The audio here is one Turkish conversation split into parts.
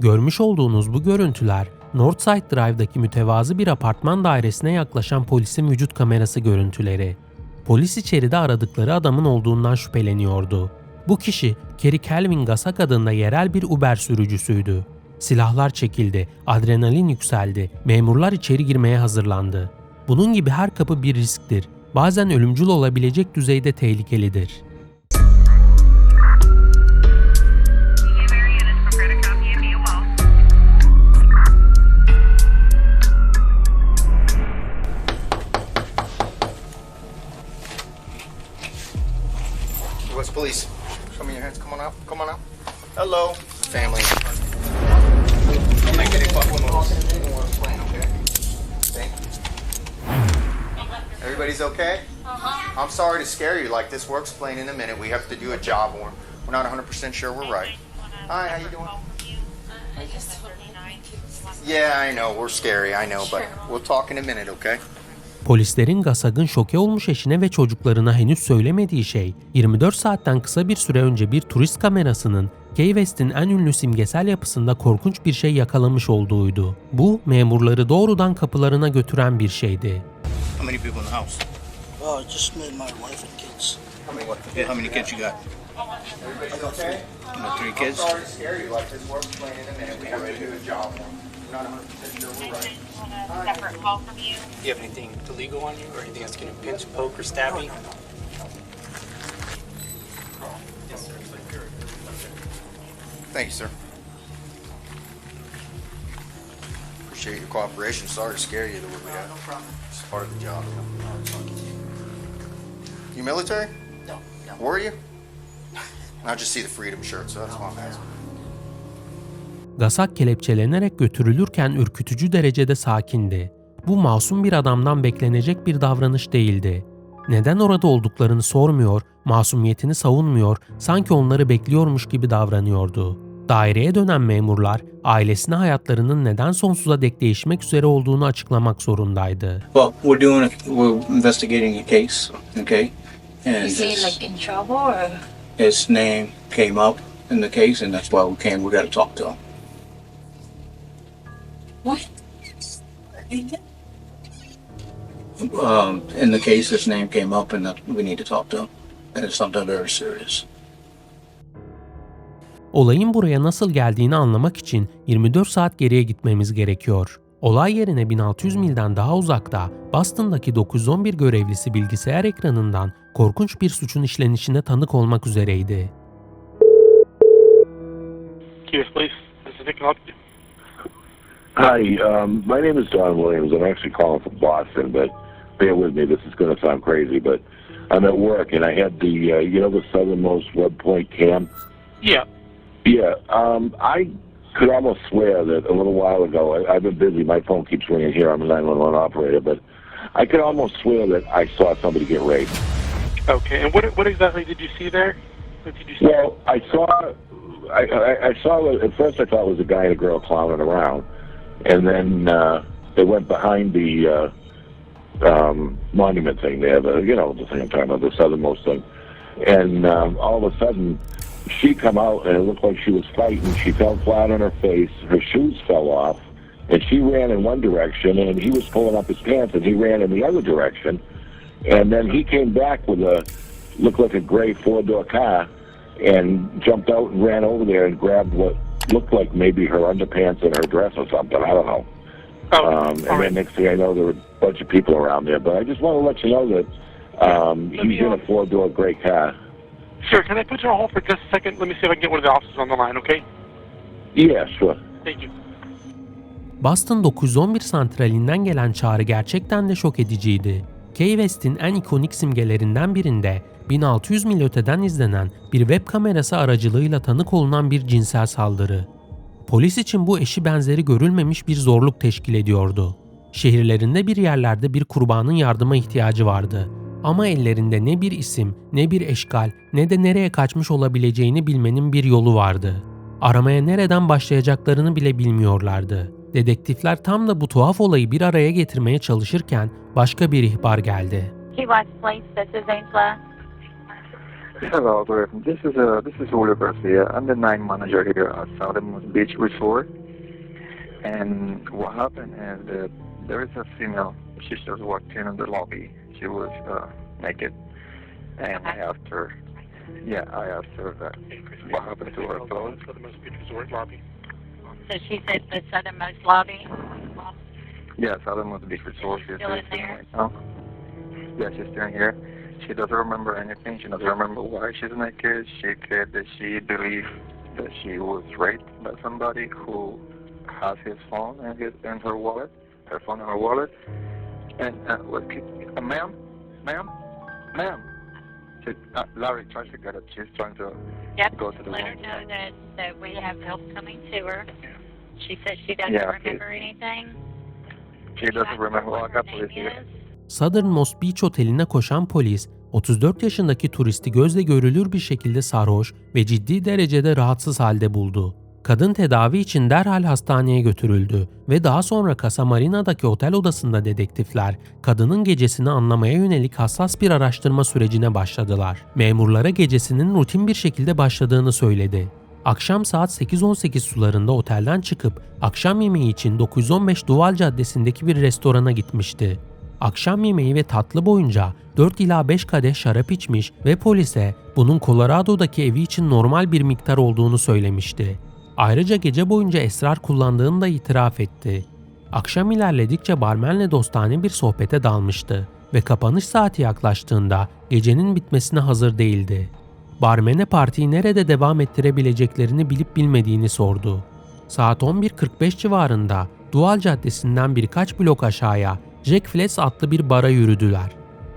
Görmüş olduğunuz bu görüntüler Northside Drive'daki mütevazı bir apartman dairesine yaklaşan polisin vücut kamerası görüntüleri. Polis içeride aradıkları adamın olduğundan şüpheleniyordu. Bu kişi Kerry Kelvin Gasak adında yerel bir Uber sürücüsüydü. Silahlar çekildi, adrenalin yükseldi, memurlar içeri girmeye hazırlandı. Bunun gibi her kapı bir risktir. Bazen ölümcül olabilecek düzeyde tehlikelidir. Sorry to scare you like this. We'll explain in a minute. We have to do a job warrant. We're not 100% sure we're right. Hi, how you doing? I just. Yeah, I know. We're scary. I know. But we'll talk in a minute, okay? Polislerin Gasag'ın şoke olmuş eşine ve çocuklarına henüz söylemediği şey, 24 saatten kısa bir süre önce bir turist kamerasının Key West'in en ünlü simgesel yapısında korkunç bir şey yakalamış olduğuydu. Bu, memurları doğrudan kapılarına götüren bir şeydi. How many people in the house? Oh, just made my wife and kids. Yeah, how many kids you got? Everybody's okay? You got three kids? I'm kids? sorry to scare you like this. We'll explain in a minute. We have to do a job warrant. We're not 100% sure we're right. Want a separate call from you? Do you have anything illegal on you or anything that's going to pinch, poke, or stab you? Yes, sir. Thank you, sir. Appreciate your cooperation. Sorry to scare you the way we have. No problem. It's part of the job. You military? No, no. Were you? I just see the freedom shirt, so that's why I'm asking. Gasak kelepçelenerek götürülürken ürkütücü derecede sakindi. Bu masum bir adamdan beklenecek bir davranış değildi. Neden orada olduklarını sormuyor, masumiyetini savunmuyor, sanki onları bekliyormuş gibi davranıyordu. Daireye dönen memurlar, ailesine hayatlarının neden sonsuza dek değişmek üzere olduğunu açıklamak zorundaydı. Well, we're doing, a, we're investigating a case, okay? And Is he his, like in trouble or? his name came up in the case, and that's why we came. We got to talk to him. What? Um, in the case, his name came up, and that we need to talk to him. And it's something very serious. Olayın buraya nasıl geldiğini anlamak için 24 saat geriye gitmemiz gerekiyor. Olay yerine 1600 milden daha uzakta Boston'daki 911 görevlisi bilgisayar ekranından korkunç bir suçun işlenişine tanık olmak üzereydi. Yes, please. This is Nick. Help you. Hi, um, my name is Don Williams. I'm actually calling from Boston, but bear with me. This is going to sound crazy, but I'm at work and I had the, uh, you know, the southernmost web point cam. Yeah. Yeah, um, I could almost swear that a little while ago, I, I've been busy. My phone keeps ringing here. I'm a 911 operator, but I could almost swear that I saw somebody get raped. Okay. And what what exactly did you see there? What did you see? Well, I saw, I, I, I saw. At first, I thought it was a guy and a girl clowning around, and then uh, they went behind the uh, um, monument thing there. The you know the thing I'm talking about, the southernmost thing, and um, all of a sudden, she come out and it looked like she was fighting. She fell flat on her face. Her shoes fell off, and she ran in one direction, and he was pulling up his pants, and he ran in the other direction, and then he came back with a looked like a gray four door car and jumped out and ran over there and grabbed what looked like maybe her underpants and her dress or something. I don't know. Oh, Um, and right. then next thing I know, there were a bunch of people around there. But I just want to let you know that um, he's in a four door gray car. Sure. Can I put you on hold for just a second? Let me see if I can get one of the officers on the line. Okay. Yeah, sure. Thank you. Boston 911 santralinden gelen çağrı gerçekten de şok ediciydi. Key West'in en ikonik simgelerinden birinde 1600 mil öteden izlenen bir web kamerası aracılığıyla tanık olunan bir cinsel saldırı. Polis için bu eşi benzeri görülmemiş bir zorluk teşkil ediyordu. Şehirlerinde bir yerlerde bir kurbanın yardıma ihtiyacı vardı. Ama ellerinde ne bir isim, ne bir eşkal, ne de nereye kaçmış olabileceğini bilmenin bir yolu vardı. Aramaya nereden başlayacaklarını bile bilmiyorlardı. Dedektifler tam da bu tuhaf olayı bir araya getirmeye çalışırken başka bir ihbar geldi. Key West Police, this is. Hello, uh, this is Julio Garcia. I'm the night manager here at Southern Beach Resort. And what happened is that there is a female. She just walked in in the lobby. She was uh, naked, and I asked her. Yeah, I asked her that what happened to her clothes. Southernmost Beach Resort lobby. So she said the southernmost lobby. Yeah, Southern Beach Resort. She's Still in there? right. Yeah, she's still here. She doesn't remember anything. She doesn't remember why she's naked. She said that she believes that she was raped by somebody who has his phone and his in her wallet, her phone in her wallet. And uh, what, uh, ma'am, ma'am, ma'am. She, uh, Larry tries to get it. She's trying to Yep. go to the Let her know that, that we have help coming to her. She said she doesn't Yeah, remember anything. She doesn't remember what got police here. Southernmost Beach Oteli'ne koşan polis, 34 yaşındaki turisti gözle görülür bir şekilde sarhoş ve ciddi derecede rahatsız halde buldu. Kadın tedavi için derhal hastaneye götürüldü ve daha sonra Casa Marina'daki otel odasında dedektifler kadının gecesini anlamaya yönelik hassas bir araştırma sürecine başladılar. Memurlara gecesinin rutin bir şekilde başladığını söyledi. Akşam saat 8.18 sularında otelden çıkıp akşam yemeği için 915 Duval Caddesi'ndeki bir restorana gitmişti. Akşam yemeği ve tatlı boyunca 4 ila 5 kadeh şarap içmiş ve polise bunun Colorado'daki evi için normal bir miktar olduğunu söylemişti. Ayrıca gece boyunca esrar kullandığını da itiraf etti. Akşam ilerledikçe barmenle dostane bir sohbete dalmıştı ve kapanış saati yaklaştığında gecenin bitmesine hazır değildi. Barmene partiyi nerede devam ettirebileceklerini bilip bilmediğini sordu. Saat 11.45 civarında Dual Caddesi'nden birkaç blok aşağıya Jack Flats adlı bir bara yürüdüler.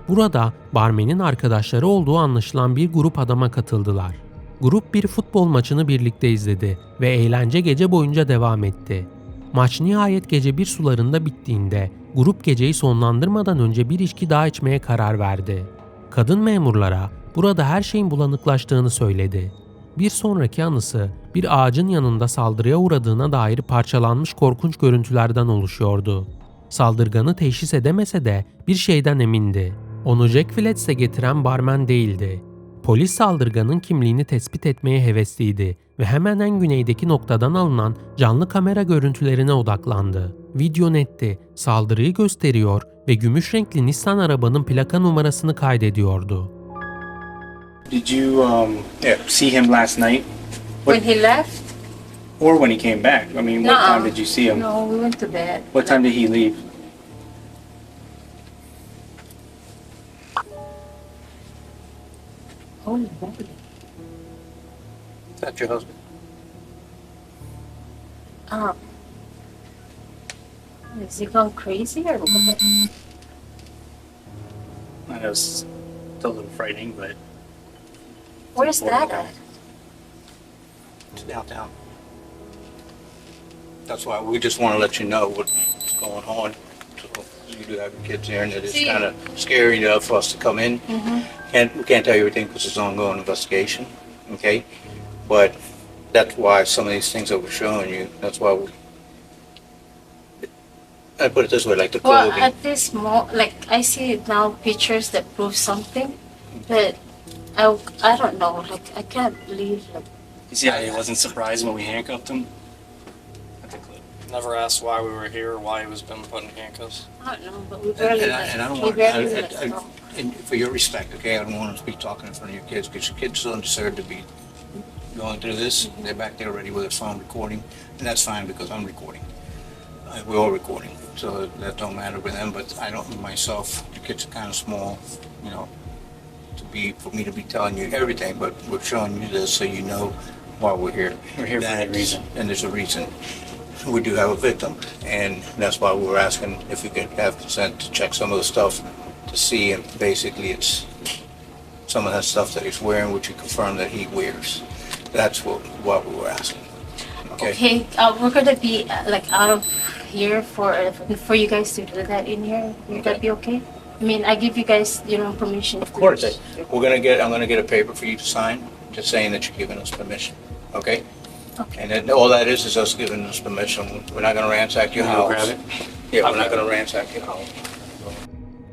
Burada barmenin arkadaşları olduğu anlaşılan bir grup adama katıldılar. Grup bir futbol maçını birlikte izledi ve eğlence gece boyunca devam etti. Maç nihayet gece bir sularında bittiğinde grup geceyi sonlandırmadan önce bir içki daha içmeye karar verdi. Kadın memurlara burada her şeyin bulanıklaştığını söyledi. Bir sonraki anısı bir ağacın yanında saldırıya uğradığına dair parçalanmış korkunç görüntülerden oluşuyordu. Saldırganı teşhis edemese de bir şeyden emindi. Onu Jack Flats'e getiren barmen değildi. Polis saldırganın kimliğini tespit etmeye hevesliydi ve hemen en güneydeki noktadan alınan canlı kamera görüntülerine odaklandı. Video netti, saldırıyı gösteriyor ve gümüş renkli Nissan arabanın plaka numarasını kaydediyordu. Did you um yeah, see him last night? When he left? Or when he came back? I mean, what time did you see him? No, we went to bed. What time did he leave? Holy moly. Is that your husband? Um, is he gone crazy or what? I know it's a little frightening, but Where's that at? It's downtown. That's why we just want to let you know what's going on. So you do have your kids here, and it is kind of scary enough for us to come in. Mm-hmm. Can't we can't tell you everything because it's an ongoing investigation. Okay, but that's why some of these things that we're showing you. That's why we. I put it this way, like the Well, clothing. at this mo, like I see now pictures that prove something, but I, I don't know. Like I can't believe like you see how he wasn't surprised when we handcuffed him? At. Never asked why we were here or why he was been put in handcuffs. I don't know, but we And, barely and, I, and I don't we want, I, barely I, let I, go. and for your respect, okay, I don't want to be talking in front of your kids because your kids don't deserve to be going through this. They're back there already with their phone recording, and that's fine because I'm recording. Uh, we're all recording, so that don't matter with them. But I don't myself. The kids are kind of small, you know, to be for me to be telling you everything. But we're showing you this so you know why we're here. We're here for a reason. and there's a reason. We do have a victim, and that's why we were asking if we could have consent to check some of the stuff to see, and basically it's some of that stuff that he's wearing, which you confirm that he wears. That's what, what we were asking. Okay? Okay, uh, we're gonna be uh, like out of here for uh, for you guys to do that in here. Would that be okay? I mean, I give you guys, you know, permission. Of course, we're gonna get, I'm gonna get a paper for you to sign, just saying that you're giving us permission, okay? Okay. And then all that is, is us giving us permission. We're not gonna ransack your house. grab Yeah, we're not gonna ransack your house.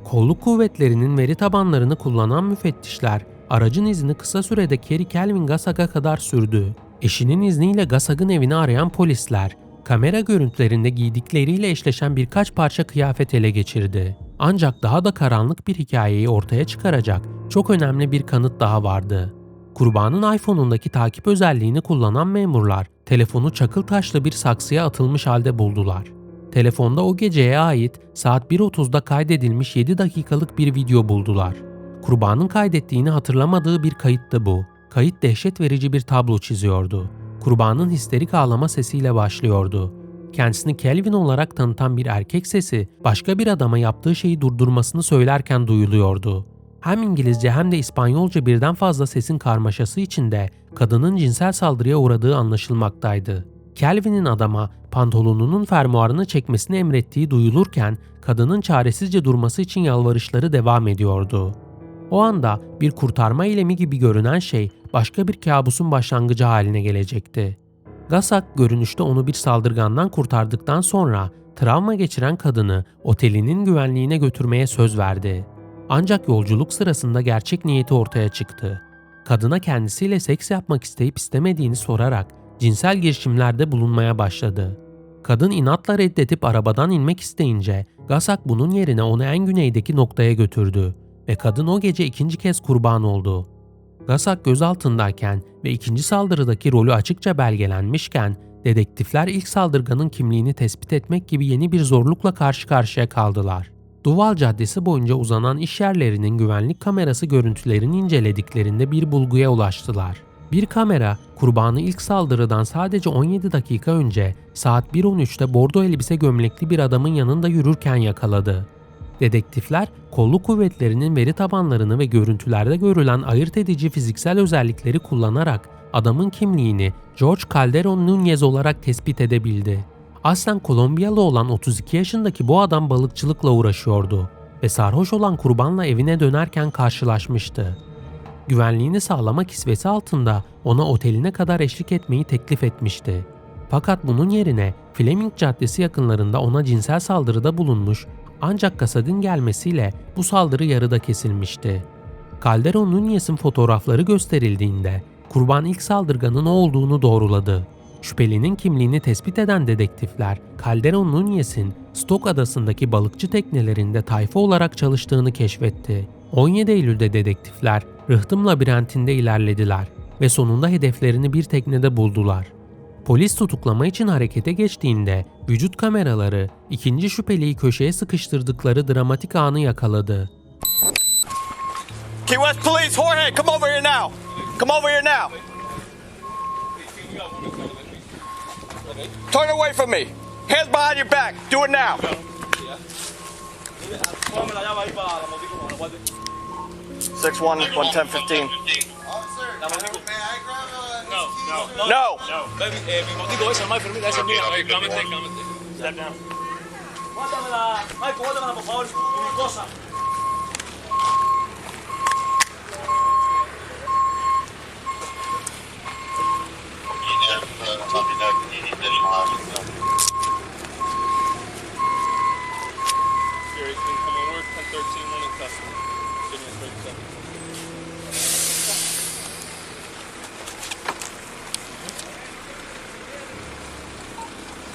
Kolluk kuvvetlerinin veri tabanlarını kullanan müfettişler aracın izini kısa sürede Kerry Kelvin Gasag'a kadar sürdü. Eşinin izniyle Gasag'ın evini arayan polisler, kamera görüntülerinde giydikleriyle eşleşen birkaç parça kıyafet ele geçirdi. Ancak daha da karanlık bir hikayeyi ortaya çıkaracak çok önemli bir kanıt daha vardı. Kurbanın iPhone'undaki takip özelliğini kullanan memurlar telefonu çakıl taşlı bir saksıya atılmış halde buldular. Telefonda o geceye ait saat 1.30'da kaydedilmiş 7 dakikalık bir video buldular. Kurbanın kaydettiğini hatırlamadığı bir kayıttı bu. Kayıt dehşet verici bir tablo çiziyordu. Kurbanın histerik ağlama sesiyle başlıyordu. Kendisini Kelvin olarak tanıtan bir erkek sesi başka bir adama yaptığı şeyi durdurmasını söylerken duyuluyordu. Hem İngilizce hem de İspanyolca birden fazla sesin karmaşası içinde kadının cinsel saldırıya uğradığı anlaşılmaktaydı. Kelvin'in adama pantolonunun fermuarını çekmesini emrettiği duyulurken kadının çaresizce durması için yalvarışları devam ediyordu. O anda bir kurtarma eylemi gibi görünen şey başka bir kabusun başlangıcı haline gelecekti. Gasak görünüşte onu bir saldırgandan kurtardıktan sonra travma geçiren kadını otelinin güvenliğine götürmeye söz verdi. Ancak yolculuk sırasında gerçek niyeti ortaya çıktı. Kadına kendisiyle seks yapmak isteyip istemediğini sorarak cinsel girişimlerde bulunmaya başladı. Kadın inatla reddedip arabadan inmek isteyince Gasak bunun yerine onu en güneydeki noktaya götürdü ve kadın o gece ikinci kez kurban oldu. Gasak gözaltındayken ve ikinci saldırıdaki rolü açıkça belgelenmişken dedektifler ilk saldırganın kimliğini tespit etmek gibi yeni bir zorlukla karşı karşıya kaldılar. Duval Caddesi boyunca uzanan iş yerlerinin güvenlik kamerası görüntülerini incelediklerinde bir bulguya ulaştılar. Bir kamera, kurbanı ilk saldırıdan sadece 17 dakika önce saat 1.13'te bordo elbise gömlekli bir adamın yanında yürürken yakaladı. Dedektifler, kolluk kuvvetlerinin veri tabanlarını ve görüntülerde görülen ayırt edici fiziksel özellikleri kullanarak adamın kimliğini George Calderon Nunez olarak tespit edebildi. Aslen Kolombiyalı olan 32 yaşındaki bu adam balıkçılıkla uğraşıyordu ve sarhoş olan kurbanla evine dönerken karşılaşmıştı. Güvenliğini sağlama kisvesi altında ona oteline kadar eşlik etmeyi teklif etmişti. Fakat bunun yerine Fleming Caddesi yakınlarında ona cinsel saldırıda bulunmuş ancak kasadın gelmesiyle bu saldırı yarıda kesilmişti. Calderon Nunez'in fotoğrafları gösterildiğinde kurban ilk saldırganın olduğunu doğruladı. Şüphelinin kimliğini tespit eden dedektifler, Calderon Nunez'in Stok adasındaki balıkçı teknelerinde tayfa olarak çalıştığını keşfetti. 17 Eylül'de dedektifler Rıhtım labirentinde ilerlediler ve sonunda hedeflerini bir teknede buldular. Polis tutuklama için harekete geçtiğinde vücut kameraları ikinci şüpheliyi köşeye sıkıştırdıkları dramatik anı yakaladı. Key West Police, Jorge, come over here now. Come over here now. Turn away from me. Hands behind your back. Do it now. Six one one ten fifteen. No, no, No. no. Baby, eh, mi motico ese, Mike, permítame, ese es mío. Cálmate, cálmate. Step down. Guárdamela, Mike, guárdamela, por favor, y mi cosa.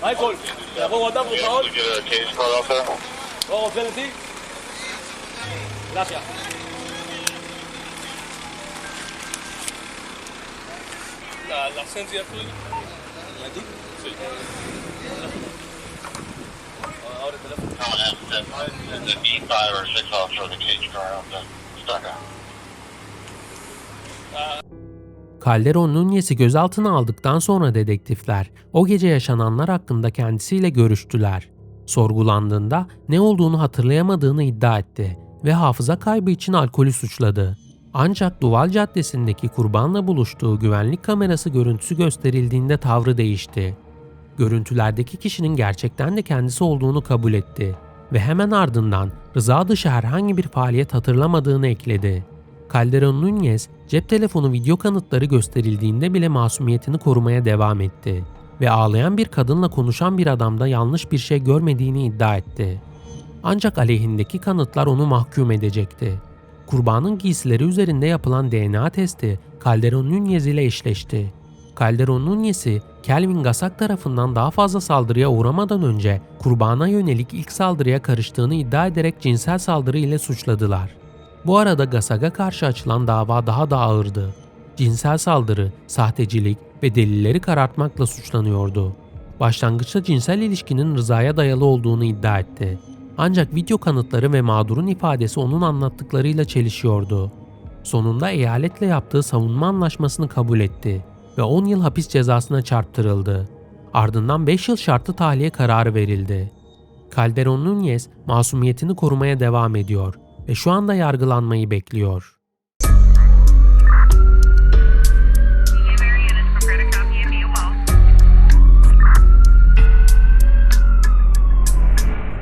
מייקול, תעבור it, אבו עוד. לא רוצה נתיב? לאפיה. La, la sensei azul. ¿La ti? Sí. Ahora el teléfono. No, that's an B five or 6 offshore the cage car out the stuck out. Uh, Calderon Nunez'i gözaltına aldıktan sonra dedektifler o gece yaşananlar hakkında kendisiyle görüştüler. Sorgulandığında ne olduğunu hatırlayamadığını iddia etti ve hafıza kaybı için alkolü suçladı. Ancak Duval Caddesi'ndeki kurbanla buluştuğu güvenlik kamerası görüntüsü gösterildiğinde tavrı değişti. Görüntülerdeki kişinin gerçekten de kendisi olduğunu kabul etti ve hemen ardından rıza dışı herhangi bir faaliyet hatırlamadığını ekledi. Calderon Nunez, cep telefonu video kanıtları gösterildiğinde bile masumiyetini korumaya devam etti ve ağlayan bir kadınla konuşan bir adamda yanlış bir şey görmediğini iddia etti. Ancak aleyhindeki kanıtlar onu mahkum edecekti. kurbanın giysileri üzerinde yapılan DNA testi Calderon Nunez ile eşleşti. Calderon Nunez'i Kelvin Gasak tarafından daha fazla saldırıya uğramadan önce kurbana yönelik ilk saldırıya karıştığını iddia ederek cinsel saldırı ile suçladılar. Bu arada Gasak'a karşı açılan dava daha da ağırdı. Cinsel saldırı, sahtecilik ve delilleri karartmakla suçlanıyordu. Başlangıçta cinsel ilişkinin rızaya dayalı olduğunu iddia etti. Ancak video kanıtları ve mağdurun ifadesi onun anlattıklarıyla çelişiyordu. Sonunda eyaletle yaptığı savunma anlaşmasını kabul etti ve 10 yıl hapis cezasına çarptırıldı. Ardından 5 yıl şartlı tahliye kararı verildi. Calderon Nunez masumiyetini korumaya devam ediyor ve şu anda yargılanmayı bekliyor.